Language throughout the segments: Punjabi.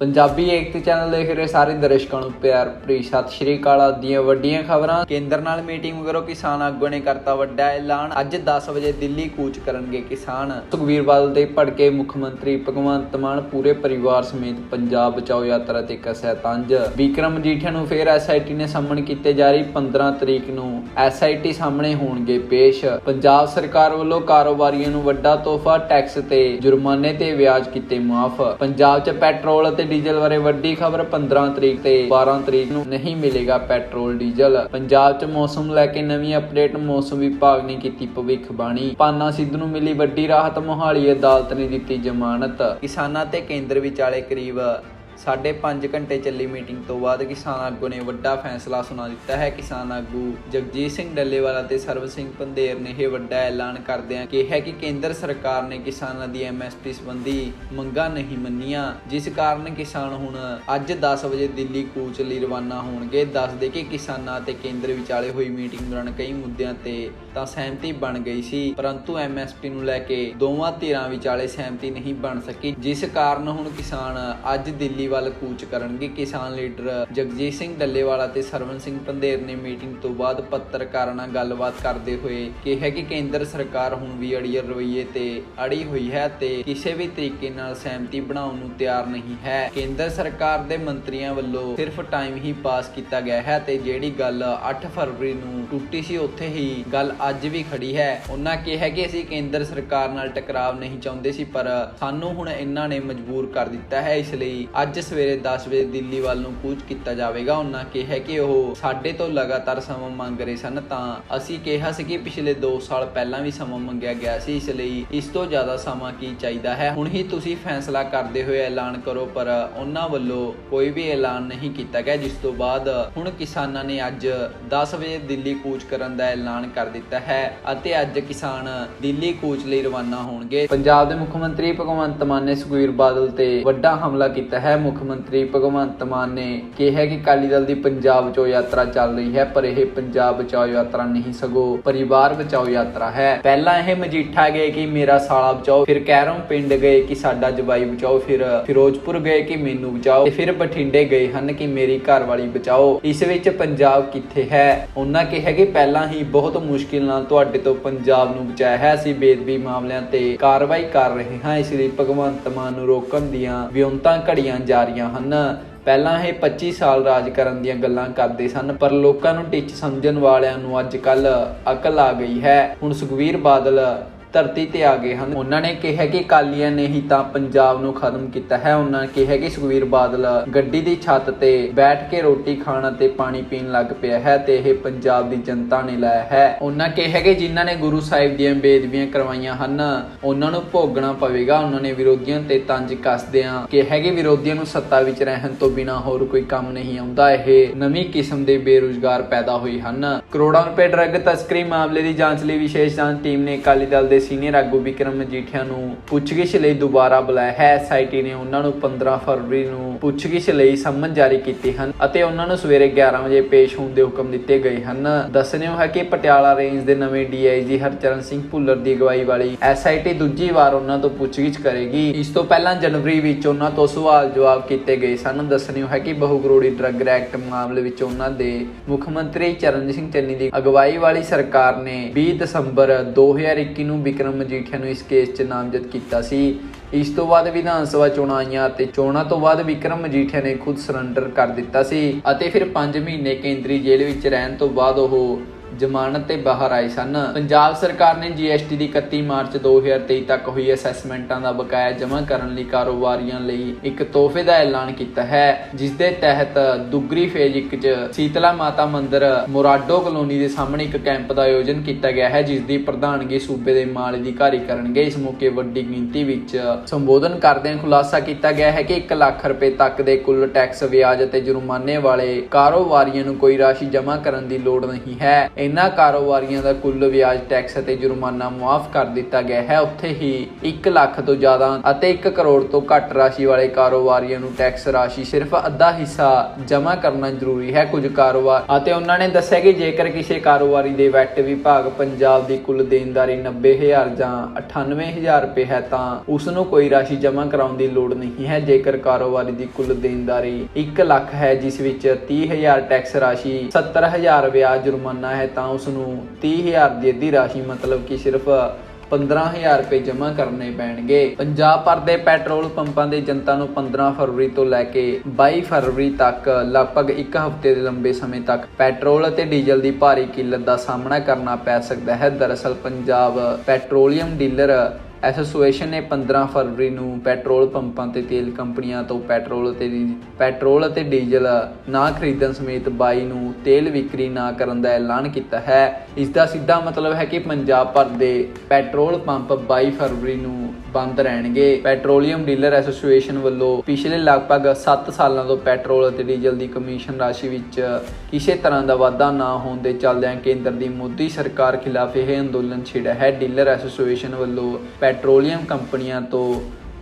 ਪੰਜਾਬੀ ਏਕਤਾ ਚੈਨਲ ਦੇਖ ਰਹੇ ਸਾਰੇ ਦਰਸ਼ਕਾਂ ਨੂੰ ਪਿਆਰ, ਭਰੀ ਸਤਿ ਸ਼੍ਰੀ ਅਕਾਲ। ਦੀਆਂ ਵੱਡੀਆਂ ਖਬਰਾਂ, ਕੇਂਦਰ ਨਾਲ ਮੀਟਿੰਗ ਕਰੋ, ਕਿਸਾਨ ਆਗੂ ਨੇ ਕਰਤਾ ਵੱਡਾ ਐਲਾਨ। ਅੱਜ 10 ਵਜੇ ਦਿੱਲੀ ਕੂਚ ਕਰਨਗੇ ਕਿਸਾਨ। ਸੁਖਵੀਰ ਬਾਦਲ ਦੇ ਭੜਕੇ ਮੁੱਖ ਮੰਤਰੀ ਭਗਵੰਤ ਮਾਨ ਪੂਰੇ ਪਰਿਵਾਰ ਸਮੇਤ ਪੰਜਾਬ ਬਚਾਓ ਯਾਤਰਾ ਤੇ ਕਸਿਆ ਤੰਜ। ਵਿਕਰਮ ਮਜੀਠੀਆ ਨੂੰ ਫੇਰ ਐਸਆਈਟੀ ਨੇ ਸੰਮਣ ਕੀਤੇ ਜਾਰੀ 15 ਤਰੀਕ ਨੂੰ। ਐਸਆਈਟੀ ਸਾਹਮਣੇ ਹੋਣਗੇ ਪੇਸ਼। ਪੰਜਾਬ ਸਰਕਾਰ ਵੱਲੋਂ ਕਾਰੋਬਾਰੀਆਂ ਨੂੰ ਵੱਡਾ ਤੋਹਫਾ, ਟੈਕਸ ਤੇ ਜੁਰਮਾਨੇ ਤੇ ਵਿਆਜ ਕੀਤੇ ਮਾਫ। ਪੰਜਾਬ 'ਚ ਪੈਟਰੋਲ ਅਤੇ ਡੀਜ਼ਲ ਬਾਰੇ ਵੱਡੀ ਖਬਰ 15 ਤਰੀਕ ਤੇ 12 ਤਰੀਕ ਨੂੰ ਨਹੀਂ ਮਿਲੇਗਾ ਪੈਟਰੋਲ, ਡੀਜ਼ਲ। ਪੰਜਾਬ 'ਚ ਮੌਸਮ ਲੈ ਕੇ ਨਵੀਂ ਅਪਡੇਟ, ਮੌਸਮ ਵਿਭਾਗ ਨੇ ਕੀਤੀ ਭਵਿੱਖਬਾਣੀ ਪਾਨਾ ਸਿੱਧੂ ਨੂੰ ਮਿਲੀ ਵੱਡੀ ਰਾਹਤ, ਮੋਹਾਲੀ ਅਦਾਲਤ ਨੇ ਦਿੱਤੀ ਜ਼ਮਾਨਤ। ਕਿਸਾਨਾਂ ਤੇ ਕੇਂਦਰ ਵਿਚਾਲੇ ਕਰੀਬ ਸਾਢੇ 5 ਘੰਟੇ ਚੱਲੀ ਮੀਟਿੰਗ ਤੋਂ ਬਾਅਦ ਕਿਸਾਨ ਆਗੂ ਨੇ ਵੱਡਾ ਫੈਸਲਾ ਸੁਣਾ ਦਿੱਤਾ ਹੈ। ਕਿਸਾਨ ਆਗੂ ਜਗਜੀਤ ਸਿੰਘ ਡੱਲੇਵਾਲਾ ਤੇ ਸਰਵ ਸਿੰਘ ਪੰਦੇਰ ਨੇ ਇਹ ਵੱਡਾ ਐਲਾਨ ਕਰਦਿਆਂ ਕਿਹਾ ਕਿ ਕੇਂਦਰ ਸਰਕਾਰ ਨੇ ਕਿਸਾਨਾਂ ਦੀ ਐਮਐਸਪੀ ਸੰਬੰਧੀ ਮੰਗਾਂ ਨਹੀਂ ਮੰਨੀਆਂ, ਜਿਸ ਕਾਰਨ ਕਿਸਾਨ ਹੁਣ ਅੱਜ 10 ਵਜੇ ਦਿੱਲੀ ਕੂਚ ਲਈ ਰਵਾਨਾ ਹੋਣਗੇ। ਦੱਸਦੇ ਕਿ ਕਿਸਾਨਾਂ ਤੇ ਕੇਂਦਰ ਵਿਚਾਲੇ ਹੋਈ ਮੀਟਿੰਗ ਦੌਰਾਨ ਕਈ ਮੁੱਦਿਆਂ ਤੇ ਤਾਂ ਸਹਿਮਤੀ ਬਣ ਗਈ ਸੀ, ਪਰੰਤੂ ਐਮਐਸਪੀ ਨੂੰ ਲੈ ਕੇ ਦੋਵਾਂ ਧਿਰਾਂ ਵਿਚਾਲੇ ਸਹਿਮਤੀ ਨਹੀਂ ਬਣ ਸਕੀ, ਜਿਸ ਕਾਰਨ ਹੁਣ ਕਿਸਾਨ ਅੱਜ ਦਿੱਲੀ ਵੱਲ ਕੂਚ ਕਰਨਗੇ। ਕਿਸਾਨ ਲੀਡਰ ਜਗਜੀਤ ਸਿੰਘ ਡੱਲੇਵਾਲਾ ਤੇ ਸਰਵਨ ਸਿੰਘ ਪੰਦੇਰ ਨੇ ਮੀਟਿੰਗ ਤੋਂ ਬਾਅਦ ਪੱਤਰਕਾਰਾਂ ਨਾਲ ਗੱਲਬਾਤ ਕਰਦੇ ਹੋਏ ਕਿਹਾ ਕਿ ਕੇਂਦਰ ਸਰਕਾਰ ਹੁਣ ਵੀ ਅੜੀਅਰ ਰਵਈਏ ਤੇ ਅੜੀ ਹੋਈ ਹੈ ਤੇ ਕਿਸੇ ਵੀ ਤਰੀਕੇ ਨਾਲ ਸਹਿਮਤੀ ਬਣਾਉਣ ਨੂੰ ਤਿਆਰ ਨਹੀਂ ਹੈ। ਕੇਂਦਰ ਸਰਕਾਰ ਦੇ ਮੰਤਰੀਆਂ ਵੱਲੋਂ ਸਿਰਫ ਟਾਈਮ ਹੀ ਪਾਸ ਕੀਤਾ ਗਿਆ ਹੈ ਤੇ ਜਿਹੜੀ ਗੱਲ 8 ਫਰਵਰੀ ਨੂੰ ਟੁੱਟੀ ਸੀ, ਉੱਥੇ ਹੀ ਗੱਲ ਅੱਜ ਵੀ ਖੜੀ ਹੈ। ਉਹਨਾਂ ਕਿਹਾ ਕਿ ਅਸੀਂ ਕੇਂਦਰ ਸਰਕਾਰ ਨਾਲ ਟਕਰਾਵ ਨਹੀਂ ਚਾਹੁੰਦੇ ਸੀ, ਪਰ ਸਾਨੂੰ ਹੁਣ ਇਹਨਾਂ ਨੇ ਮਜਬੂਰ ਕਰ ਦਿੱਤਾ ਹੈ। ਇਸ ਲਈ ਅੱਜ ਸਵੇਰੇ 10 ਵਜੇ ਦਿੱਲੀ ਵੱਲ ਨੂੰ ਕੂਚ ਕੀਤਾ ਜਾਵੇਗਾ। ਉਹਨਾਂ ਕਿਹਾ ਕਿ ਉਹ ਸਾਡੇ ਤੋਂ ਲਗਾਤਾਰ ਸਮਾਂ ਮੰਗ ਰਹੇ ਸਨ। ਤਾਂ ਅਸੀਂ ਕਿਹਾ ਸੀ ਕਿ ਪਿਛਲੇ 2 ਸਾਲ ਪਹਿਲਾਂ ਵੀ ਸਮਾਂ ਮੰਗਿਆ ਗਿਆ ਸੀ, ਇਸ ਲਈ ਇਸ ਤੋਂ ਜ਼ਿਆਦਾ ਸਮਾਂ ਕੀ ਚਾਹੀਦਾ ਹੈ? ਹੁਣ ਹੀ ਤੁਸੀਂ ਫੈਸਲਾ ਕਰਦੇ ਹੋਏ ਐਲਾਨ ਕਰੋ, ਪਰ ਉਹਨਾਂ ਵੱਲੋਂ ਕੋਈ ਵੀ ਐਲਾਨ ਨਹੀਂ ਕੀਤਾ ਗਿਆ, ਜਿਸ ਤੋਂ ਬਾਅਦ ਹੁਣ ਕਿਸਾਨਾਂ ਨੇ ਅੱਜ 10 ਵਜੇ ਦਿੱਲੀ ਕੂਚ ਕਰਨ ਦਾ ਐਲਾਨ ਕਰ ਦਿੱਤਾ ਹੈ ਅਤੇ ਅੱਜ ਕਿਸਾਨ ਦਿੱਲੀ ਕੂਚ ਲਈ ਰਵਾਨਾ ਹੋਣਗੇ। ਪੰਜਾਬ ਦੇ ਮੁੱਖ ਮੰਤਰੀ ਭਗਵੰਤ ਮਾਨ ਨੇ ਸੁਖਵੀਰ ਬਾਦਲ ਤੇ ਵੱਡਾ ਹਮਲਾ ਕੀਤਾ ਹੈ। ਮੁੱਖ ਮੰਤਰੀ ਭਗਵੰਤ ਮਾਨ ਨੇ ਕਿਹਾ ਕਿ ਅਕਾਲੀ ਦਲ ਦੀ ਪੰਜਾਬ ਬਚਾਓ ਯਾਤਰਾ ਚੱਲ ਰਹੀ ਹੈ, ਪਰ ਇਹ ਪੰਜਾਬ ਬਚਾਓ ਯਾਤਰਾ ਨਹੀਂ, ਸਗੋਂ ਪਰਿਵਾਰ ਬਚਾਓ ਯਾਤਰਾ ਹੈ। ਪਹਿਲਾਂ ਇਹ ਮਜੀਠਾ ਗਏ ਕਿ ਮੇਰਾ ਸਾਲਾ ਬਚਾਓ, ਫਿਰ ਕੈਰੋਂ ਪਿੰਡ ਗਏ ਕਿ ਸਾਡਾ ਜਵਾਈ ਬਚਾਓ, ਫਿਰ ਫਿਰੋਜ਼ਪੁਰ ਗਏ ਕਿ ਮੈਨੂੰ ਬਚਾਓ, ਤੇ ਫਿਰ ਬਠਿੰਡੇ ਗਏ ਹਨ ਕਿ ਮੇਰੀ ਘਰਵਾਲੀ ਬਚਾਓ। ਇਸ ਵਿੱਚ ਪੰਜਾਬ ਕਿੱਥੇ ਹੈ? ਉਹਨਾਂ ਕਿਹਾ ਕਿ ਪਹਿਲਾਂ ਹੀ ਬਹੁਤ ਮੁਸ਼ਕਿਲ ਨਾਲ ਤੁਹਾਡੇ ਤੋਂ ਪੰਜਾਬ ਨੂੰ ਬਚਾਇਆ ਹੈ। ਅਸੀਂ ਬੇਦਬੀ ਮਾਮਲਿਆਂ ਤੇ ਕਾਰਵਾਈ ਕਰ ਰਹੇ ਹਾਂ। ਇਸ ਲਈ ਭਗਵੰਤ ਮਾਨ ਨੂੰ ਰੋਕਣ ਦੀਆਂ ਵਿਉਂਤਾਂ ਘੜੀਆਂ ਜਾ ਰਹੀਆਂ ਹਨ। ਪਹਿਲਾਂ ਇਹ 25 ਸਾਲ ਰਾਜ ਕਰਨ ਦੀਆਂ ਗੱਲਾਂ ਕਰਦੇ ਸਨ, ਪਰ ਲੋਕਾਂ ਨੂੰ ਟਿੱਚ ਸਮਝਣ ਵਾਲਿਆਂ ਨੂੰ ਅੱਜ ਕੱਲ ਅਕਲ ਆ ਗਈ ਹੈ। ਹੁਣ ਸੁਖਵੀਰ ਬਾਦਲ ਧਰਤੀ ਤੇ ਆ ਗਏ ਹਨ। ਉਹਨਾਂ ਨੇ ਕਿਹਾ ਕਿ ਕਾਲੀਆਂ ਨੇ ਹੀ ਤਾਂ ਪੰਜਾਬ ਨੂੰ ਖਤਮ ਕੀਤਾ ਹੈ। ਉਹਨਾਂ ਨੇ ਕਿਹਾ ਕਿ ਸੁਖਵੀਰ ਬਾਦਲ ਗੱਡੀ ਦੀ ਛੱਤ ਤੇ ਬੈਠ ਕੇ ਰੋਟੀ ਖਾਣ ਅਤੇ ਪਾਣੀ ਪੀਣ ਲੱਗ ਪਿਆ ਹੈ ਤੇ ਇਹ ਪੰਜਾਬ ਦੀ ਜਨਤਾ ਨੇ ਲਾਇਆ ਹੈ। ਉਹਨਾਂ ਕਿਹਾ ਕਿ ਜਿਨ੍ਹਾਂ ਨੇ ਗੁਰੂ ਸਾਹਿਬ ਦੀਆਂ ਬੇਦਬੀਆਂ ਕਰਵਾਈਆਂ ਹਨ, ਉਹਨਾਂ ਨੂੰ ਭੋਗਣਾ ਪਵੇਗਾ। ਉਹਨਾਂ ਨੇ ਵਿਰੋਧੀਆਂ ਤੇ ਤੰਜ ਕੱਸਦਿਆਂ ਕਿਹਾ ਕਿ ਵਿਰੋਧੀਆਂ ਨੂੰ ਸੱਤਾ ਵਿੱਚ ਰਹਿਣ ਤੋਂ ਬਿਨਾ ਹੋਰ ਕੋਈ ਕੰਮ ਨਹੀਂ ਆਉਂਦਾ। ਇਹ ਨਵੀਂ ਕਿਸਮ ਦੇ ਬੇਰੁਜ਼ਗਾਰ ਪੈਦਾ ਹੋਏ ਹਨ। ਕਰੋੜਾਂ ਰੁਪਏ ਡਰੱਗ ਤਸਕਰੀ ਮਾਮਲੇ ਦੀ ਜਾਂਚ ਲਈ ਵਿਸ਼ੇਸ਼ ਜਾਂਚ ਟੀਮ ਨੇ ਅਕਾਲੀ ਦਲ ਦੇ ਸੀਨੀਅਰ ਆਗੂ ਵਿਕਰਮ ਮਜੀਠੀਆ ਨੂੰ ਪੁੱਛਗਿੱਛ ਲਈ ਦੁਬਾਰਾ ਬੁਲਾਇਆ ਹੈ। ਐਸਆਈਟੀ ਨੇ ਉਹਨਾਂ ਨੂੰ 15 ਫਰਵਰੀ ਨੂੰ ਪੁੱਛਗਿੱਛ ਲਈ ਸੰਮਨ ਜਾਰੀ ਕੀਤੇ ਹਨ ਅਤੇ ਉਹਨਾਂ ਨੂੰ ਸਵੇਰੇ 11 ਵਜੇ ਪੇਸ਼ ਹੋਣ ਦੇ ਹੁਕਮ ਦਿੱਤੇ ਗਏ ਹਨ। ਦੱਸਣਯੋਗ ਹੈ ਕਿ ਪਟਿਆਲਾ ਰੇਂਜ ਦੇ ਨਵੇਂ ਡੀਆਈਜੀ ਹਰਚਰਨ ਸਿੰਘ ਭੁੱਲਰ ਦੀ ਅਗਵਾਈ ਵਾਲੀ ਐਸਆਈਟੀ ਦੂਜੀ ਵਾਰ ਉਹਨਾਂ ਤੋਂ ਪੁੱਛਗਿੱਛ ਕਰੇਗੀ। ਇਸ ਤੋਂ ਪਹਿਲਾਂ ਜਨਵਰੀ ਵਿੱਚ ਉਹਨਾਂ ਤੋਂ ਸਵਾਲ ਜਵਾਬ ਕੀਤੇ ਗਏ ਸਨ। ਦੱਸਣਯੋਗ ਹੈ ਕਿ ਬਹੁਗਰੋੜੀ ਡਰੱਗ ਐਕਟ ਮਾਮਲੇ ਵਿੱਚ ਉਹਨਾਂ ਦੇ ਮੁੱਖ ਮੰਤਰੀ ਚਰਨਜੀਤ ਸਿੰਘ ਚੰਨੀ ਦੀ ਅਗਵਾਈ ਵਾਲੀ ਸਰਕਾਰ ਨੇ 20 ਦਸੰਬਰ 2021 ਨੂੰ ਵਿਕਰਮ ਮਜੀਠੀਆ ਨੂੰ ਇਸ ਕੇਸ 'ਚ ਨਾਮਜ਼ਦ ਕੀਤਾ ਸੀ। ਇਸ ਤੋਂ ਬਾਅਦ ਵਿਧਾਨ ਸਭਾ ਚੋਣਾਂ ਆਈਆਂ ਅਤੇ ਚੋਣਾਂ ਤੋਂ ਬਾਅਦ ਵਿਕਰਮ ਮਜੀਠੀਆ ਨੇ ਖੁਦ ਸਰੈਂਡਰ ਕਰ ਦਿੱਤਾ ਸੀ ਅਤੇ ਫਿਰ 5 ਮਹੀਨੇ ਕੇਂਦਰੀ ਜੇਲ੍ਹ ਵਿੱਚ ਰਹਿਣ ਤੋਂ ਬਾਅਦ ਉਹ ਜ਼ਮਾਨਤ ਤੇ ਬਾਹਰ ਆਏ ਸਨ। ਪੰਜਾਬ ਸਰਕਾਰ ਨੇ ਜੀਐਸਟੀ ਦੀ 31 ਮਾਰਚ 2023 ਤੱਕ ਹੋਈ ਅਸੈਸਮੈਂਟਾਂ ਦਾ ਬਕਾਇਆ ਜਮ੍ਹਾਂ ਕਰਨ ਲਈ ਕਾਰੋਬਾਰੀਆਂ ਲਈ ਇੱਕ ਤੋਹਫੇ ਦਾ ਐਲਾਨ ਕੀਤਾ ਹੈ, ਜਿਸ ਦੇ ਤਹਿਤ ਦੁਗਰੀ ਫੇਜ਼ 1 ਚ ਸੀਤਲਾ ਮਾਤਾ ਮੰਦਿਰ ਮੋਰਾਡੋ ਕਲੋਨੀ ਦੇ ਸਾਹਮਣੇ ਇੱਕ ਕੈਂਪ ਦਾ ਆਯੋਜਨ ਕੀਤਾ ਗਿਆ ਹੈ, ਜਿਸ ਦੀ ਪ੍ਰਧਾਨਗੀ ਸੂਬੇ ਦੇ ਮਾਲ ਅਧਿਕਾਰੀ ਕਰਨਗੇ। ਇਸ ਮੌਕੇ ਵੱਡੀ ਗਿਣਤੀ ਵਿੱਚ ਸੰਬੋਧਨ ਕਰਦਿਆਂ ਖੁਲਾਸਾ ਕੀਤਾ ਗਿਆ ਹੈ ਕਿ 1 ਲੱਖ ਰੁਪਏ ਤੱਕ ਦੇ ਕੁੱਲ ਟੈਕਸ ਵਿਆਜ ਅਤੇ ਜੁਰਮਾਨੇ ਵਾਲੇ ਕਾਰੋਬਾਰੀਆਂ ਨੂੰ ਕੋਈ ਰਾਸ਼ੀ ਜਮ੍ਹਾਂ ਕਰਨ ਦੀ ਲੋੜ ਨਹੀਂ ਹੈ। ਇਹਨਾਂ ਕਾਰੋਬਾਰੀਆਂ ਦਾ ਕੁੱਲ ਵਿਆਜ ਟੈਕਸ ਅਤੇ ਜੁਰਮਾਨਾ ਮੁਆਫ ਕਰ ਦਿੱਤਾ ਗਿਆ ਹੈ। ਉੱਥੇ ਹੀ 1 ਲੱਖ ਤੋਂ ਜ਼ਿਆਦਾ ਅਤੇ 1 ਕਰੋੜ ਤੋਂ ਘੱਟ ਰਾਸ਼ੀ ਵਾਲੇ ਕਾਰੋਬਾਰੀਆਂ ਨੂੰ ਟੈਕਸ ਰਾਸ਼ੀ ਸਿਰਫ ਅੱਧਾ ਹਿੱਸਾ ਜਮ੍ਹਾਂ ਕਰਨਾ ਜ਼ਰੂਰੀ ਹੈ। ਕੁਝ ਕਾਰੋਬਾਰ ਅਤੇ ਉਹਨਾਂ ਨੇ ਦੱਸਿਆ ਕਿ ਜੇਕਰ ਕਿਸੇ ਕਾਰੋਬਾਰੀ ਦੇ ਵੈਟ ਵਿਭਾਗ ਪੰਜਾਬ ਦੀ ਕੁੱਲ ਦੇਣਦਾਰੀ 90000 ਜਾਂ 98000 ਰੁਪਏ ਹੈ, ਤਾਂ ਉਸ ਨੂੰ ਕੋਈ ਰਾਸ਼ੀ ਜਮ੍ਹਾਂ ਕਰਾਉਣ ਦੀ ਲੋੜ ਨਹੀਂ ਹੈ। ਜੇਕਰ ਕਾਰੋਬਾਰੀ ਦੀ ਕੁੱਲ ਦੇਣਦਾਰੀ 1 ਲੱਖ ਹੈ, ਜਿਸ ਵਿੱਚ 30000 ਟੈਕਸ ਰਾਸ਼ੀ 70000 ਵਿਆਜ ਜੁਰਮਾਨਾ ਹੈ ਤਾਂ ਉਸ ਨੂੰ 30000 ਦੀ ਅੱਧੀ ਰਾਸ਼ੀ, ਮਤਲਬ ਕਿ ਸਿਰਫ 15000 ਰੁਪਏ ਜਮ੍ਹਾਂ ਕਰਨੇ ਪੈਣਗੇ। ਪੰਜਾਬ ਭਰ ਦੇ ਪੈਟਰੋਲ ਪੰਪਾਂ ਦੇ ਜਨਤਾ ਨੂੰ 15 ਫਰਵਰੀ ਤੋਂ ਲੈ ਕੇ 22 ਫਰਵਰੀ ਤੱਕ, ਲਗਭਗ 1 ਹਫ਼ਤੇ ਦੇ ਲੰਬੇ ਸਮੇਂ ਤੱਕ ਪੈਟਰੋਲ ਅਤੇ ਡੀਜ਼ਲ ਦੀ ਭਾਰੀ ਕਿੱਲਤ ਦਾ ਸਾਹਮਣਾ ਕਰਨਾ ਪੈ ਸਕਦਾ ਹੈ। ਦਰਅਸਲ ਪੰਜਾਬ ਪੈਟਰੋਲੀਅਮ ਡੀਲਰ ਐਸੋਸੀਏਸ਼ਨ ਨੇ 15 ਫਰਵਰੀ ਨੂੰ ਪੈਟਰੋਲ ਪੰਪਾਂ ਤੇ ਤੇਲ ਕੰਪਨੀਆਂ ਤੋਂ ਪੈਟਰੋਲ ਅਤੇ ਡੀ- ਪੈਟਰੋਲ ਅਤੇ ਡੀਜ਼ਲ ਨਾ ਖਰੀਦਣ ਸਮੇਤ 22 ਨੂੰ ਤੇਲ ਵਿਕਰੀ ਨਾ ਕਰਨ ਦਾ ਐਲਾਨ ਕੀਤਾ ਹੈ। ਇਸ ਦਾ ਸਿੱਧਾ ਮਤਲਬ ਹੈ ਕਿ ਪੰਜਾਬ ਭਰ ਦੇ ਪੈਟਰੋਲ ਪੰਪ 22 ਫਰਵਰੀ ਨੂੰ ਬੰਦ ਰਹਿਣਗੇ। ਪੈਟਰੋਲੀਅਮ ਡੀਲਰ ਐਸੋਸੀਏਸ਼ਨ ਵੱਲੋਂ ਪਿਛਲੇ ਲਗਭਗ 7 ਸਾਲਾਂ ਤੋਂ ਪੈਟਰੋਲ ਅਤੇ ਡੀਜ਼ਲ ਦੀ ਕਮਿਸ਼ਨ ਰਾਸ਼ੀ ਵਿੱਚ ਕਿਸੇ ਤਰ੍ਹਾਂ ਦਾ ਵਾਧਾ ਨਾ ਹੋਣ ਦੇ ਚੱਲਦਿਆਂ ਕੇਂਦਰ ਦੀ ਮੋਦੀ ਸਰਕਾਰ ਖਿਲਾਫ ਇਹ ਅੰਦੋਲਨ ਛਿੜਿਆ ਹੈ। ਡੀਲਰ ਐਸੋਸੀਏਸ਼ਨ ਵੱਲੋਂ ਪੈਟਰੋਲੀਅਮ ਕੰਪਨੀਆਂ ਤੋਂ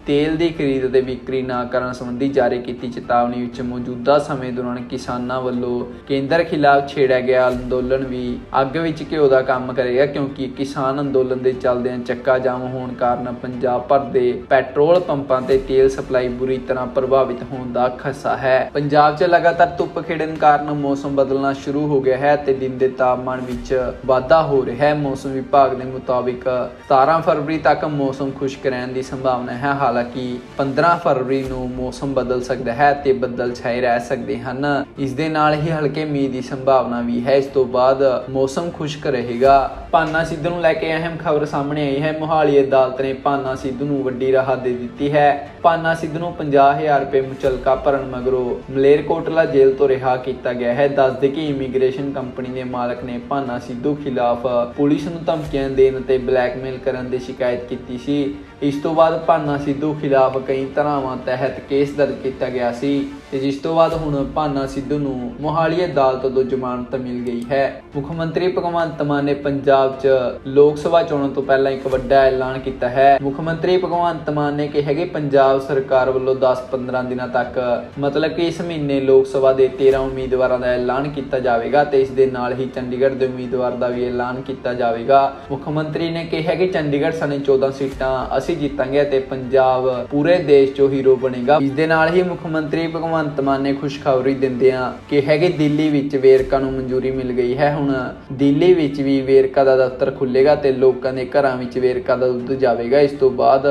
ਤੇਲ ਦੀ ਖਰੀਦ ਅਤੇ ਵਿਕਰੀ ਨਾ ਕਰਨ ਸੰਬੰਧੀ ਜਾਰੀ ਕੀਤੀ ਚੇਤਾਵਨੀ ਵਿੱਚ ਮੌਜੂਦਾ ਸਮੇਂ ਦੌਰਾਨ ਕਿਸਾਨਾਂ ਵੱਲੋਂ ਕੇਂਦਰ ਖਿਲਾਫ ਛੇੜਿਆ ਗਿਆ ਅੰਦੋਲਨ ਵੀ ਅੱਗ ਵਿੱਚ ਘਿਓ ਦਾ ਕੰਮ ਕਰੇਗਾ ਕਿਉਂਕਿ ਕਿਸਾਨ ਅੰਦੋਲਨ ਦੇ ਚੱਲਦਿਆਂ ਚੱਕਾ ਜਾਮ ਹੋਣ ਕਾਰਨ ਪੰਜਾਬ ਭਰ ਦੇ ਪੈਟਰੋਲ ਪੰਪਾਂ ਤੇ ਤੇਲ ਸਪਲਾਈ ਬੁਰੀ ਤਰ੍ਹਾਂ ਪ੍ਰਭਾਵਿਤ ਹੋਣ ਦਾ ਖਸਾ ਹੈ। ਪੰਜਾਬ 'ਚ ਲਗਾਤਾਰ ਧੁੱਪ ਖਿੜਨ ਕਾਰਨ ਮੌਸਮ ਬਦਲਣਾ ਸ਼ੁਰੂ ਹੋ ਗਿਆ ਹੈ ਤੇ ਦਿਨ ਦੇ ਤਾਪਮਾਨ ਵਿੱਚ ਵਾਧਾ ਹੋ ਰਿਹਾ ਹੈ। ਮੌਸਮ ਵਿਭਾਗ ਦੇ ਮੁਤਾਬਿਕ 17 ਫਰਵਰੀ ਤੱਕ ਮੌਸਮ ਖੁਸ਼ਕ ਰਹਿਣ ਦੀ ਸੰਭਾਵਨਾ ਹੈ। ਹਾਲ ਹਾਲਾਂਕਿ 15 ਫਰਵਰੀ ਨੂੰ ਮੌਸਮ ਬਦਲ ਸਕਦਾ ਹੈ ਤੇ ਬੱਦਲ ਛਾਏ ਰਹਿ ਸਕਦੇ ਹਨ। ਇਸ ਦੇ ਨਾਲ ਹੀ ਹਲਕੇ ਮੀਂਹ ਦੀ ਸੰਭਾਵਨਾ ਵੀ ਹੈ। ਇਸ ਤੋਂ ਬਾਅਦ ਮੌਸਮ ਖੁਸ਼ਕ ਰਹੇਗਾ। ਪਾਨਾ ਸਿੱਧੂ ਨੂੰ ਲੈ ਕੇ ਅਹਿਮ ਖਬਰ ਸਾਹਮਣੇ ਆਈ ਹੈ। ਮੋਹਾਲੀ ਅਦਾਲਤ ਨੇ ਪਾਨਾ ਸਿੱਧੂ ਨੂੰ ਵੱਡੀ ਰਾਹਤ ਦੇ ਦਿੱਤੀ ਹੈ। ਪਾਨਾ ਸਿੱਧੂ ਨੂੰ 50000 ਰੁਪਏ ਮੁਚਲਕਾ ਭਰਨ ਮਗਰੋਂ ਮਲੇਰਕੋਟਲਾ ਜੇਲ੍ਹ ਤੋਂ ਰਿਹਾ ਕੀਤਾ ਗਿਆ ਹੈ। ਦੱਸਦੇ ਕਿ ਇਮੀਗ੍ਰੇਸ਼ਨ ਕੰਪਨੀ ਦੇ ਮਾਲਕ ਨੇ ਪਾਨਾ ਸਿੱਧੂ ਖਿਲਾਫ ਪੁਲਿਸ ਨੂੰ ਧਮਕੀਆਂ ਦੇਣ ਅਤੇ ਬਲੈਕਮੇਲ ਕਰਨ ਦੀ ਸ਼ਿਕਾਇਤ ਕੀਤੀ ਸੀ। ਇਸ ਤੋਂ ਬਾਅਦ ਭਾਨਾ ਸਿੱਧੂ ਖਿਲਾਫ ਕਈ ਧਾਰਾਵਾਂ ਤਹਿਤ ਕੇਸ ਦਰਜ ਕੀਤਾ ਗਿਆ ਸੀ। ਤੇ ਜਿਸ ਤੋਂ ਬਾਅਦ ਹੁਣ ਭਾਨਾ ਸਿੱਧੂ ਨੂੰ ਮੋਹਾਲੀ ਅਦਾਲਤ ਤੋਂ ਜ਼ਮਾਨਤ ਮਿਲ ਗਈ ਹੈ। ਮੁੱਖ ਮੰਤਰੀ ਭਗਵੰਤ ਮਾਨ ਨੇ ਪੰਜਾਬ 'ਚ ਲੋਕ ਸਭਾ ਚੋਣਾਂ ਤੋਂ ਪਹਿਲਾਂ ਇੱਕ ਵੱਡਾ ਐਲਾਨ ਕੀਤਾ ਹੈ। ਮੁੱਖ ਮੰਤਰੀ ਭਗਵੰਤ ਮਾਨ ਨੇ ਕਿਹਾ ਕਿ ਪੰਜਾਬ ਸਰਕਾਰ ਵੱਲੋਂ 10-15 ਦਿਨਾਂ ਤੱਕ, ਮਤਲਬ ਕਿ ਇਸ ਮਹੀਨੇ ਲੋਕ ਸਭਾ ਦੇ 13 ਉਮੀਦਵਾਰਾਂ ਦਾ ਐਲਾਨ ਕੀਤਾ ਜਾਵੇਗਾ ਤੇ ਇਸ ਦੇ ਨਾਲ ਹੀ ਚੰਡੀਗੜ੍ਹ ਦੇ ਉਮੀਦਵਾਰ ਦਾ ਵੀ ਐਲਾਨ ਕੀਤਾ ਜਾਵੇਗਾ। ਮੁੱਖ ਮੰਤਰੀ ਨੇ ਕਿਹਾ ਕਿ ਚੰਡੀਗੜ੍ਹ ਸਣੇ 14 ਸੀਟਾਂ ਅਸੀਂ ਜਿੱਤਾਂਗੇ ਤੇ ਪੰਜਾਬ ਪੂਰੇ ਦੇਸ਼ 'ਚੋਂ ਹੀਰੋ ਬਣੇਗਾ। ਇਸ ਦੇ ਨਾਲ ਹੀ ਮੁੱਖ ਮੰਤਰੀ ਭਗਵੰਤ ਭਗਵੰਤ ਮਾਨ ਨੇ ਖੁਸ਼ਖਬਰੀ ਦਿੰਦਿਆਂ ਕਿ ਹੈਗੇ ਦਿੱਲੀ ਵਿੱਚ ਵੇਰਕਾ ਨੂੰ ਮਨਜ਼ੂਰੀ ਮਿਲ ਗਈ ਹੈ। ਹੁਣ ਦਿੱਲੀ ਵਿੱਚ ਵੀ ਵੇਰਕਾ ਦਾ ਦਫ਼ਤਰ ਖੁੱਲੇਗਾ ਤੇ ਲੋਕਾਂ ਦੇ ਘਰਾਂ ਵਿੱਚ ਵੇਰਕਾ ਦਾ ਦੁੱਧ ਜਾਵੇਗਾ। ਇਸ ਤੋਂ ਬਾਅਦ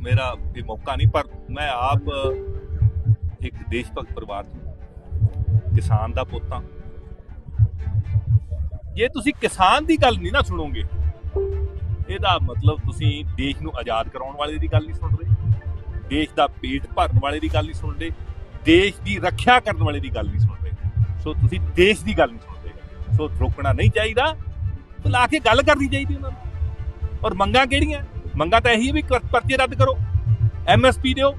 ਮੇਰਾ ਵੀ ਮੌਕਾ ਨਹੀਂ, ਪਰ ਮੈਂ ਆਪ ਇੱਕ ਦੇਸ਼ ਭਗਤ ਪਰਿਵਾਰ ਤੋਂ ਕਿਸਾਨ ਦਾ ਪੁੱਤ ਹਾਂ। ਜੇ ਤੁਸੀਂ ਕਿਸਾਨ ਦੀ ਗੱਲ ਨਹੀਂ ਨਾ ਸੁਣੋਗੇ, ਇਹਦਾ ਮਤਲਬ ਤੁਸੀਂ ਦੇਸ਼ ਨੂੰ ਆਜ਼ਾਦ ਕਰਾਉਣ ਵਾਲੇ ਦੀ ਗੱਲ ਨਹੀਂ ਸੁਣ ਰਹੇ। ਦੇਸ਼ ਦਾ ਪੇਟ ਭਰਨ ਵਾਲੇ ਦੀ ਗੱਲ ਨਹੀਂ ਸੁਣਦੇ ਦੇਸ਼ ਦੀ ਰੱਖਿਆ ਕਰਨ ਵਾਲੇ ਦੀ ਗੱਲ ਨਹੀਂ ਸੁਣਦੇ। ਸੋ ਤੁਸੀਂ ਦੇਸ਼ ਦੀ ਗੱਲ ਨਹੀਂ ਸੁਣਦੇ। ਸੋ ਰੋਕਣਾ ਨਹੀਂ ਚਾਹੀਦਾ। ਬੁਲਾ ਕੇ ਗੱਲ ਕਰਨੀ ਚਾਹੀਦੀ ਉਹਨਾਂ ਨੂੰ। ਔਰ ਮੰਗਾਂ ਕਿਹੜੀਆਂ? ਮੰਗਾਂ ਤਾਂ ਇਹੀ ਵੀ ਪਰਚੇ ਰੱਦ ਕਰੋ। ਐਮਐਸਪੀ ਦਿਓ।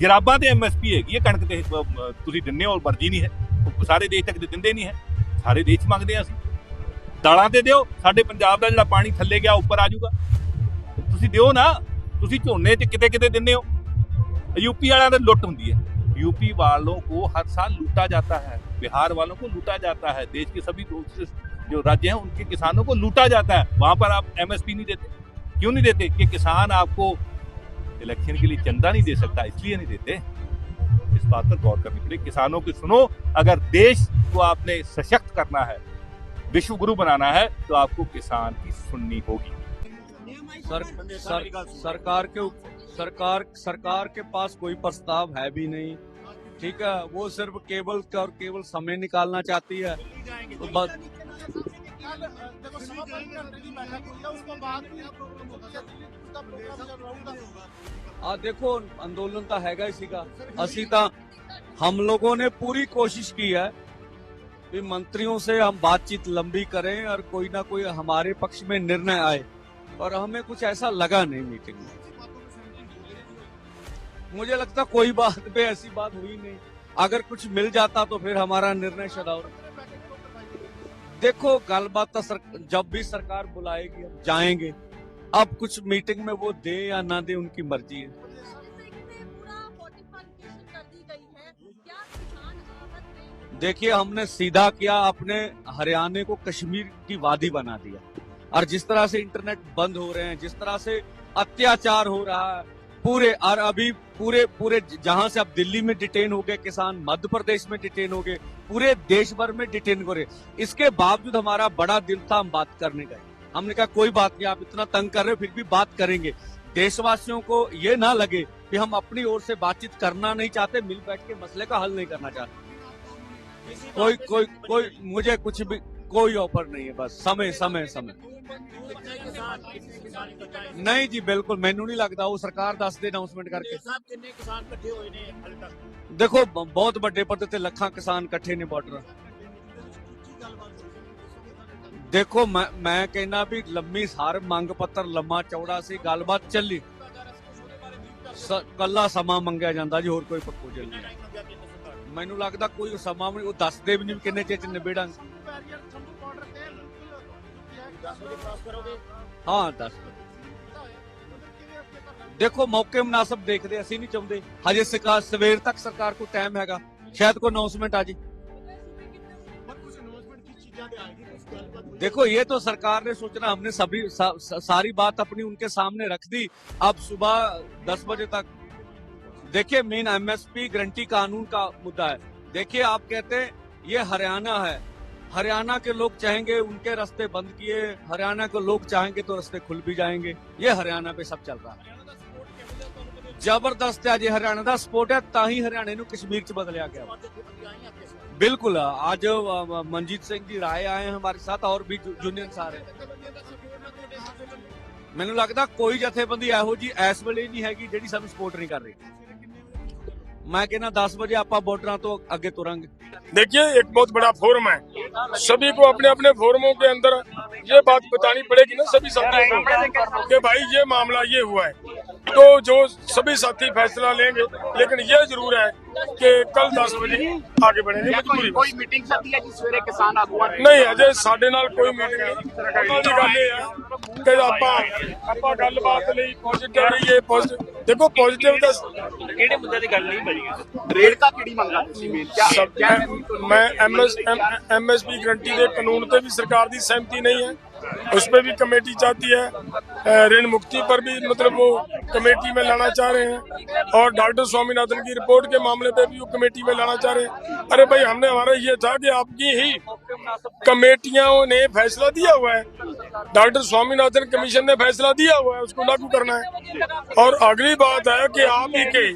ਜਰਾਬਾਂ ਤੇ ਐਮਐਸਪੀ ਹੈਗੀ ਹੈ। ਕਣਕ ਤੇ ਤੁਸੀਂ ਦਿੰਨੇ ਹੋ, ਵਰਜੀ ਨਹੀਂ ਹੈ। ਸਾਰੇ ਦੇਸ਼ ਤੱਕ ਦਿੰਦੇ ਨਹੀਂ ਹੈ। ਸਾਰੇ ਦੇਸ਼ ਮੰਗਦੇ ਆ ਅਸੀਂ। ਦਾਲਾਂ ਤੇ ਦਿਓ। ਸਾਡੇ ਪੰਜਾਬ ਦਾ ਜਿਹੜਾ ਪਾਣੀ ਥੱਲੇ ਗਿਆ, ਉੱਪਰ ਆ ਜਾਊਗਾ। ਤੁਸੀਂ ਦਿਓ ਨਾ। ਤੁਸੀਂ ਝੋਨੇ 'ਚ ਕਿਤੇ ਕਿਤੇ ਦਿੰਨੇ ਹੋ ਯੂਪੀ ਵਾਲਿਆਂ ਦੇ ਲੁੱਟ ਹੁੰਦੀ ਹੈ। यूपी वालों को हर साल लूटा जाता है बिहार वालों को लूटा जाता है देश के सभी दूसरे जो राज्य हैं उनके किसानों को लूटा जाता है। वहाँ पर आप एमएसपी नहीं देते। क्यों नहीं देते? कि किसान आपको इलेक्शन के लिए चंदा नहीं दे सकता इसलिए नहीं देते। इस बात पर गौर करनी पड़ेगी किसानों की सुनो अगर देश को आपने सशक्त करना है विश्व गुरु बनाना है तो आपको किसान की सुननी होगी। सर, सर, सरकार के सरकार सरकार के पास कोई प्रस्ताव है भी नहीं। ठीक है, वो सिर्फ़ केवल का और केवल समय निकालना चाहती है। तो बस। हुई है आ देखो अंदोलन तो हैगा इसी का। असी तो हम लोगों ने पूरी कोशिश की है कि मंत्रियों से हम बातचीत लंबी करें और कोई ना कोई हमारे पक्ष में निर्णय आए। और हमें कुछ ऐसा लगा नहीं मीटिंग में। मुझे लगता कोई बात पे ऐसी बात हुई नहीं। अगर कुछ मिल जाता तो फिर हमारा निर्णय शदाउर देखो, गलबात तो जब भी सरकार बुलाएगी, हम जाएँगे। अब कुछ मीटिंग में वो दे या ना दे, उनकी मर्ज़ी है। देखिए, हमने सीधा किया, अपने हरियाणा को कश्मीर की वादी बना दिया। और जिस तरह से इंटरनेट बंद हो रहे हैं, जिस तरह से अत्याचार हो रहा है पूरे और अभी पूरे पूरे जहाँ से अब दिल्ली में डिटेन हो गए किसान मध्य प्रदेश में डिटेन हो गए पूरे देश भर में डिटेन हो रहे इसके बावजूद हमारा बड़ा दिल था हम बात करने गए हमने कहा कोई बात नहीं आप इतना तंग कर रहे हो फिर भी बात करेंगे। देशवासियों को ये ना लगे कि हम अपनी ओर से बातचीत करना नहीं चाहते मिल बैठ के मसले का हल नहीं करना चाहते। कोई कोई कोई मुझे कुछ भी कोई ऑफ़र नहीं है बस समय समय समय। ਨਹੀਂ ਜੀ ਬਿਲਕੁਲ ਮੈਨੂੰ ਨਹੀਂ ਲੱਗਦਾ ਉਹ ਸਰਕਾਰ ਦੱਸ ਦੇ ਅਨਾਉਂਸਮੈਂਟ ਕਰਕੇ। ਸਾਹਿਬ ਕਿੰਨੇ ਕਿਸਾਨ ਇਕੱਠੇ ਹੋਏ ਨੇ ਹਾਲੇ ਤੱਕ? ਦੇਖੋ ਬ- ਬਹੁਤ ਵੱਡੇ ਪੱਧਰ ਤੇ ਲੱਖਾਂ ਕਿਸਾਨ ਇਕੱਠੇ ਨੇ ਬਾਰਡਰ ਦੇਖੋ ਮੈਂ ਮੈਂ ਕਹਿੰਦਾ ਵੀ ਲੰਮੀ ਸਾਰ ਮੰਗ ਪੱਤਰ ਲੰਮਾ ਚੌੜਾ ਸੀ ਗੱਲਬਾਤ ਚੱਲੀ। ਸ- ਕੱਲਾ ਸਮਾਂ ਮੰਗਿਆ ਜਾਂਦਾ ਜੀ ਹੋਰ ਕੋਈ ਪ੍ਰਪੋਜ਼ਲ ਨਹੀਂ। ਮੈਨੂੰ ਲੱਗਦਾ ਕੋਈ ਸਮਾਂ ਵੀ ਉਹ ਦੱਸਦੇ ਵੀ ਨਹੀਂ ਵੀ ਕਿੰਨੇ ਚਿਰ ਚ ਨਿਬੇੜਾਂਗੇ। 10 ਵਜੇ ਕ੍ਰਾਸ ਕਰੋਗੇ ਹਾਂ ਦੱਸ ਦੇਖੋ ਮੌਕੇ ਮੁਨਾਸਬ ਦੇਖਦੇ ਅਸੀਂ ਨਹੀਂ ਚਾਹੁੰਦੇ ਹਜੇ ਸਰਕਾਰ ਸਵੇਰ ਤੱਕ ਸਰਕਾਰ ਕੋਲ ਟਾਈਮ ਹੈਗਾ ਸ਼ਾਇਦ ਕੋਈ ਅਨਾਉਂਸਮੈਂਟ ਆ ਜੀ ਕੁਝ ਅਨਾਉਂਸਮੈਂਟ की चीजें आएगी कुछ गलबात हुई देखो ये तो सरकार ने सोचना हमने सभी सा, सा, सारी बात अपनी उनके सामने रख दी अब सुबह दस बजे तक देखिए मेन एमएसपी गारंटी कानून का मुद्दा है देखिए आप कहते हैं ये हरियाणा है हरियाणा के लोग चाहेंगे उनके रास्ते बंद किए हरियाणा के लोग चाहेंगे तो रास्ते खुल भी जाएंगे ये हरियाणा पे सब चल रहा है ਜ਼ਬਰਦਸਤ ਹੈ ਜੀ ਹਰਿਆਣਾ ਦਾ ਸਪੋਰਟ ਹੈ ਤਾਂ ਹੀ ਹਰਿਆਣੇ ਨੂੰ ਕਸ਼ਮੀਰ ਚ ਬਦਲਿਆ ਗਿਆ बिल्कुल आज अ, मंजीत सिंह जी राय आए हैं हमारे साथ और भी जू- जूनियर्स आ रहे हैं ਮੈਨੂੰ ਲੱਗਦਾ ਕੋਈ ਜਥੇਬੰਦੀ ਇਹੋ ਜੀ ਇਸ ਵੇਲੇ ਨਹੀਂ ਹੈਗੀ ਜਿਹੜੀ ਸਾਨੂੰ ਸਪੋਰਟ ਨਹੀਂ ਕਰ ਰਹੀ ਮੈਂ ਕਹਿੰਦਾ 10 ਵਜੇ ਆਪਾਂ ਬਾਰਡਰਾਂ ਤੋਂ ਅੱਗੇ ਤੁਰਾਂਗੇ देखिए एक बहुत बड़ा फोरम है सभी को अपने अपने फोरमों के अंदर ये बात बतानी पड़ेगी ना सभी साथियों को कि भाई ये मामला ये हुआ है तो जो सभी साथी फैसला लेंगे लेकिन ये जरूर है कि कल 10 बजे आगे बढ़ेंगे मजबूरी ਕੋਈ ਮੀਟਿੰਗ ਸੱਦੀ ਹੈ ਜੀ ਸਵੇਰੇ ਕਿਸਾਨ ਆਗੂਆਂ ਦੀ ਨਹੀਂ ਅਜੇ ਸਾਡੇ ਨਾਲ ਕੋਈ ਮੀਟਿੰਗ ਨਹੀਂ ਉਹਨਾਂ ਦੀ ਗੱਲ ਇਹ ਹੈ ਕਿ ਆਪਾਂ ਆਪਾਂ ਗੱਲਬਾਤ ਲਈ ਪੋਜ਼ਿਟਿਵ ਰਹੀਏ ਪੋਜ਼ਿਟਿਵ ਦੇਖੋ ਪੋਜ਼ਿਟਿਵ ਦਾ ਕਿਹੜੇ ਮੁੱਦੇ ਦੀ ਗੱਲ ਨਹੀਂ ਬਣੀ ਰੇੜਕਾ ਕਿਹੜੀ ਮੰਗਾ ਤੁਸੀਂ ਮੇਨ ਕਿਆ मैं एम एस पी गरंटी के कानून पर भी सरकार की सहमति नहीं है। उस पर भी कमेटी चाहती है। ऋण मुक्ति पर भी मतलब वो कमेटी में लाना चाह रहे हैं। और डॉक्टर स्वामीनाथन की रिपोर्ट के मामले पे भी वो कमेटी में लाना चाह रहे हैं। अरे भाई, हमने हमारा ये था कि आपकी ही कमेटियों ने फैसला दिया हुआ है। डॉक्टर स्वामीनाथन कमीशन ने फैसला दिया हुआ है, उसको लागू करना है। और अगली बात है कि आप ही के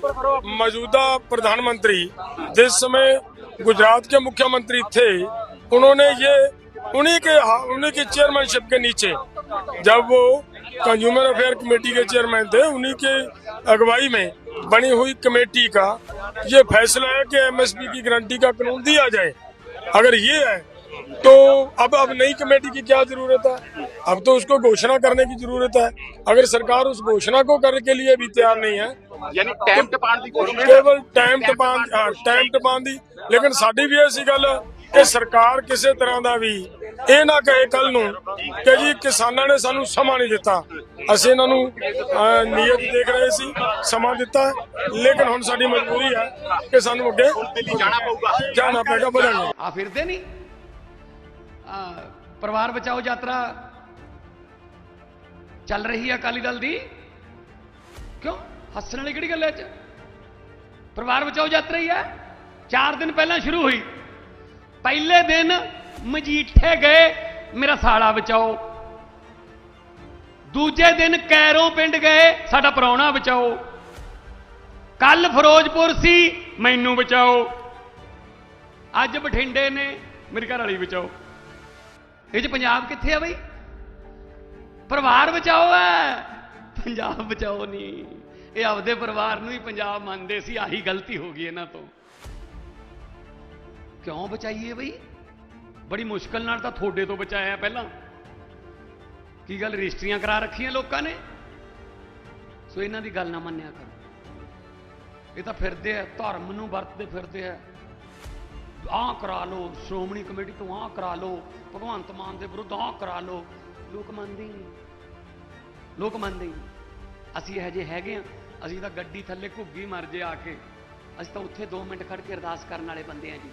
मौजूदा प्रधानमंत्री जिस समय गुजरात के मुख्यमंत्री थे उन्होंने ये उन्हीं के उन्हीं के चेयरमैनशिप के नीचे जब वो कंज्यूमर अफेयर कमेटी के चेयरमैन थे उन्हीं के अगुवाई में बनी हुई कमेटी का ये फैसला है कि एमएसपी की गारंटी का कानून दिया जाए। अगर ये है तो अब अब नई कमेटी की क्या ज़रूरत है? अब तो उसको घोषणा करने की ज़रूरत है। अगर सरकार उस घोषणा को करने के लिए भी तैयार नहीं है यानी टाइम टपान टाइम टपान टाइम टपान दी। ਲੇਕਿਨ ਸਾਡੀ ਵੀ ਇਹ ਸੀ ਗੱਲ ਕਿ ਸਰਕਾਰ ਕਿਸੇ ਤਰ੍ਹਾਂ ਦਾ ਵੀ ਇਹ ਨਾ ਕਹੇ ਕੱਲ ਨੂੰ ਕਿ ਜੀ ਕਿਸਾਨਾਂ ਨੇ ਸਾਨੂੰ ਸਮਾਂ ਨਹੀਂ ਦਿੱਤਾ। ਅਸੀਂ ਇਹਨਾਂ ਨੂੰ ਨੀਅਤ ਦੇਖ ਰਹੇ ਸੀ, ਸਮਾਂ ਦਿੱਤਾ। ਲੇਕਿਨ ਹੁਣ ਸਾਡੀ ਮਜਬੂਰੀ ਹੈ ਕਿ ਸਾਨੂੰ ਅੱਗੇ ਜਾਣਾ ਪਊਗਾ। ਜਾਣਾ ਪਏਗਾ ਵਧਾਂਗੇ ਆ ਫਿਰਦੇ ਨਹੀਂ? ਆ, ਪਰਿਵਾਰ ਬਚਾਓ ਯਾਤਰਾ ਚੱਲ ਰਹੀ ਹੈ ਅਕਾਲੀ ਦਲ ਦੀ? ਕਿਉਂ? ਹੱਸਣ ਵਾਲੀ ਕਿਹੜੀ ਗੱਲ ਹੈ ਚ? ਪਰਿਵਾਰ ਬਚਾਓ ਯਾਤਰਾ ਹੀ ਹੈ। 4 ਦਿਨ ਪਹਿਲਾਂ ਸ਼ੁਰੂ ਹੋਈ। ਪਹਿਲੇ ਦਿਨ ਮਜੀਠੇ ਗਏ, ਮੇਰਾ ਸਾਲਾ ਬਚਾਓ। ਦੂਜੇ ਦਿਨ ਕੈਰੋਂ ਪਿੰਡ ਗਏ, ਸਾਡਾ ਪ੍ਰਾਹੁਣਾ ਬਚਾਓ। ਕੱਲ ਫਿਰੋਜ਼ਪੁਰ ਸੀ, ਮੈਨੂੰ ਬਚਾਓ। ਅੱਜ ਬਠਿੰਡੇ ਨੇ, ਮੇਰੇ ਘਰ ਵਾਲੀ ਬਚਾਓ। ਇਹ ਚ ਪੰਜਾਬ ਕਿੱਥੇ ਆ ਬਈ? ਪਰਿਵਾਰ ਬਚਾਓ ਹੈ। ਪੰਜਾਬ ਬਚਾਓ ਨਹੀਂ ਇਹ ਆਪਦੇ ਪਰਿਵਾਰ ਨੂੰ ਹੀ ਪੰਜਾਬ ਮੰਨਦੇ ਸੀ, ਆਹੀ ਗਲਤੀ ਹੋ ਗਈ ਇਹਨਾਂ ਤੋਂ। ਕਿਉਂ ਬਚਾਈਏ ਬਈ? ਬੜੀ ਮੁਸ਼ਕਲ ਨਾਲ ਤਾਂ ਤੁਹਾਡੇ ਤੋਂ ਬਚਾਇਆ ਪਹਿਲਾਂ। ਕੀ ਗੱਲ ਰਜਿਸਟਰੀਆਂ ਕਰਾ ਰੱਖੀਆਂ ਲੋਕਾਂ ਨੇ? ਸੋ ਇਹਨਾਂ ਦੀ ਗੱਲ ਨਾ ਮੰਨਿਆ ਕਰੋ। ਇਹ ਤਾਂ ਫਿਰਦੇ ਆ, ਧਰਮ ਨੂੰ ਵਰਤਦੇ ਫਿਰਦੇ ਆ। ਆਹ ਕਰਾ ਲਓ, ਸ਼੍ਰੋਮਣੀ ਕਮੇਟੀ ਤੋਂ ਆਹ ਕਰਾ ਲਓ, ਭਗਵੰਤ ਮਾਨ ਦੇ ਵਿਰੁੱਧ ਆਹ ਕਰਾ ਲਓ। ਲੋਕ ਮੰਨਦੇ ਹੀ ਨਹੀਂ। ਲੋਕ ਮੰਨਦੇ ਹੀ ਨਹੀਂ। ਅਸੀਂ ਇਹ ਜੇ ਹੈਗੇ ਆ, ਅਸੀਂ ਤਾਂ ਗੱਡੀ ਥੱਲੇ ਘੁੱਗੀ ਮਰ ਜੇ ਆ ਕੇ। ਅਸੀਂ ਤਾਂ ਉੱਥੇ 2 ਮਿੰਟ ਖੜ ਕੇ ਅਰਦਾਸ ਕਰਨ ਵਾਲੇ ਬੰਦੇ ਆ ਜੀ।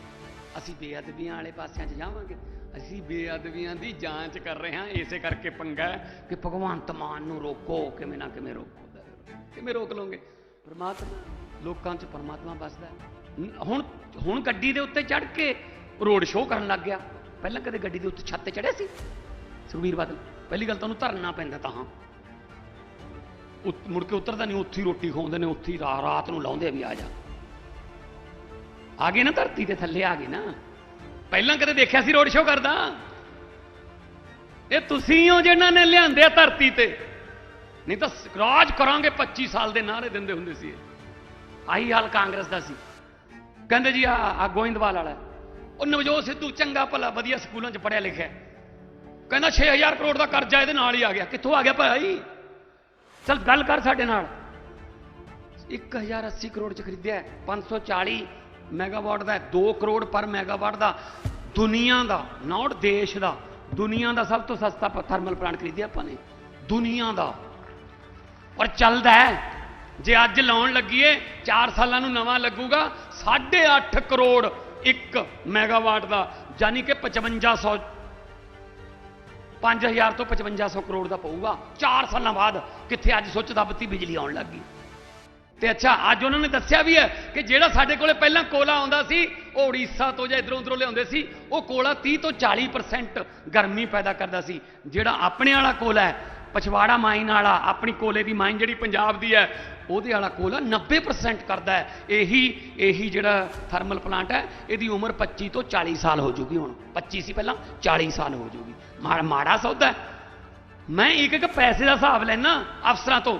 ਅਸੀਂ ਬੇਅਦਬੀਆਂ ਵਾਲੇ ਪਾਸਿਆਂ 'ਚ ਜਾਵਾਂਗੇ। ਅਸੀਂ ਬੇਅਦਬੀਆਂ ਦੀ ਜਾਂਚ ਕਰ ਰਹੇ ਹਾਂ। ਇਸੇ ਕਰਕੇ ਪੰਗਾ ਕਿ ਭਗਵੰਤ ਮਾਨ ਨੂੰ ਰੋਕੋ, ਕਿਵੇਂ ਨਾ ਕਿਵੇਂ ਰੋਕੋ। ਕਿਵੇਂ ਰੋਕ ਲਓਗੇ? ਪਰਮਾਤਮਾ, ਲੋਕਾਂ 'ਚ ਪਰਮਾਤਮਾ ਵੱਸਦਾ ਹੁਣ ਹੁਣ ਗੱਡੀ ਦੇ ਉੱਤੇ ਚੜ ਕੇ ਰੋਡ ਸ਼ੋਅ ਕਰਨ ਲੱਗ ਗਿਆ। ਪਹਿਲਾਂ ਕਦੇ ਗੱਡੀ ਦੇ ਉੱਤੇ ਛੱਤ ਤੇ ਚੜਿਆ ਸੀ? ਸੁਖਬੀਰ ਬਾਦਲ, ਪਹਿਲੀ ਗੱਲ ਤਾਂ ਉਹਨੂੰ ਧਰਨਾ ਪੈਂਦਾ ਤਾਂ ਹਾਂ। ਉਤ- ਮੁੜ ਕੇ ਉਤਰਦਾ ਨਹੀਂ ਉੱਥੇ ਹੀ ਰੋਟੀ ਖਾਉਂਦੇ ਨੇ, ਉੱਥੇ ਹੀ ਰਾਤ ਨੂੰ ਲਾਉਂਦੇ ਵੀ ਆ ਜਾ। ਆ ਗਏ ਨਾ ਧਰਤੀ ਦੇ ਥੱਲੇ ਆ ਗਏ ਨਾ। ਪਹਿਲਾਂ ਕਦੇ ਦੇਖਿਆ ਸੀ ਰੋਡ ਸ਼ੋਅ ਕਰਦਾ? ਇਹ ਤੁਸੀਂ ਹੋ ਜਿਹਨਾਂ ਨੇ ਲਿਆਂਦੇ ਧਰਤੀ ਤੇ। ਨਹੀਂ ਤਾਂ ਰਾਜ ਕਰਾਂਗੇ 25 ਸਾਲ ਦੇ ਨਾਰੇ ਦਿੰਦੇ ਹੁੰਦੇ ਸੀ ਆਹੀ ਹਾਲ ਕਾਂਗਰਸ ਦਾ ਸੀ। ਕਹਿੰਦੇ ਜੀ ਆ ਆ ਗੋਇੰਦਵਾਲ ਵਾਲਾ। ਉਹ ਨਵਜੋਤ ਸਿੱਧੂ ਚੰਗਾ ਭਲਾ ਵਧੀਆ ਸਕੂਲਾਂ 'ਚ ਪੜਿਆ ਲਿਖਿਆ ਹੈ। ਕਹਿੰਦਾ 6000 ਕਰੋੜ ਦਾ ਕਰਜ਼ਾ ਇਹਦੇ ਨਾਲ ਹੀ ਆ ਗਿਆ। ਕਿੱਥੋਂ ਆ ਗਿਆ ਭਾਈ? ਚਲ ਗੱਲ ਕਰ ਸਾਡੇ ਨਾਲ। 1080 ਕਰੋੜ ਚ ਖਰੀਦਿਆ ਹੈ, 540 ਮੈਗਾਵਾਟ ਦਾ 2 ਕਰੋੜ ਪਰ ਮੈਗਾਵਾਟ ਦਾ, ਦੁਨੀਆ ਦਾ ਨਾਟ ਦੇਸ਼ ਦਾ, ਦੁਨੀਆ ਦਾ ਸਭ ਤੋਂ ਸਸਤਾ ਥਰਮਲ ਪਲਾਂਟ ਖਰੀਦਿਆ ਆਪਾਂ ਨੇ, ਦੁਨੀਆ ਦਾ। ਔਰ ਚੱਲਦਾ ਹੈ, ਜੇ ਅੱਜ ਲਾਉਣ ਲੱਗੀਏ 4 ਸਾਲਾਂ ਨੂੰ ਨਵਾਂ ਲੱਗੂਗਾ 8.5 ਕਰੋੜ 1 ਮੈਗਾਵਾਟ ਦਾ ਯਾਨੀ ਕਿ 5500 5000 ਤੋਂ 5500 ਕਰੋੜ ਦਾ ਪਊਗਾ। 4 ਸਾਲਾਂ ਬਾਅਦ ਕਿੱਥੇ ਅੱਜ ਸੁੱਚ ਦੱਬਤੀ ਬਿਜਲੀ ਆਉਣ ਲੱਗੀ ਤੇ ਅੱਛਾ, ਅੱਜ ਉਹਨਾਂ ਨੇ ਦੱਸਿਆ ਵੀ ਹੈ ਕਿ ਜਿਹੜਾ ਸਾਡੇ ਕੋਲੇ ਪਹਿਲਾਂ ਕੋਲਾ ਆਉਂਦਾ ਸੀ, ਉਹ ਉੜੀਸਾ ਤੋਂ ਜਾਂ ਇਧਰੋਂ ਉਧਰੋਂ ਲਿਆਉਂਦੇ ਸੀ, ਉਹ ਕੋਲਾ 30 ਤੋਂ 40% ਗਰਮੀ ਪੈਦਾ ਕਰਦਾ ਸੀ। ਜਿਹੜਾ ਆਪਣੇ ਵਾਲਾ ਕੋਲਾ ਹੈ, ਪਛਵਾੜਾ ਮਾਈਨ ਵਾਲਾ, ਆਪਣੀ ਕੋਲੇ ਦੀ ਮਾਈਨ ਜਿਹੜੀ ਪੰਜਾਬ ਦੀ ਹੈ, ਉਹਦੇ ਵਾਲਾ ਕੋਲਾ 90% ਕਰਦਾ ਹੈ। ਇਹੀ ਇਹੀ ਜਿਹੜਾ ਥਰਮਲ ਪਲਾਂਟ ਹੈ, ਇਹਦੀ ਉਮਰ 25 ਤੋਂ 40 ਸਾਲ ਹੋ ਜੂਗੀ ਹੁਣ। 25 ਸੀ ਪਹਿਲਾਂ 40 ਸਾਲ ਹੋ ਜੂਗੀ। ਮਾੜਾ ਮਾੜਾ ਸੌਦਾ ਮੈਂ ਇੱਕ ਇੱਕ ਪੈਸੇ ਦਾ ਹਿਸਾਬ ਲੈਣਾ ਅਫਸਰਾਂ ਤੋਂ।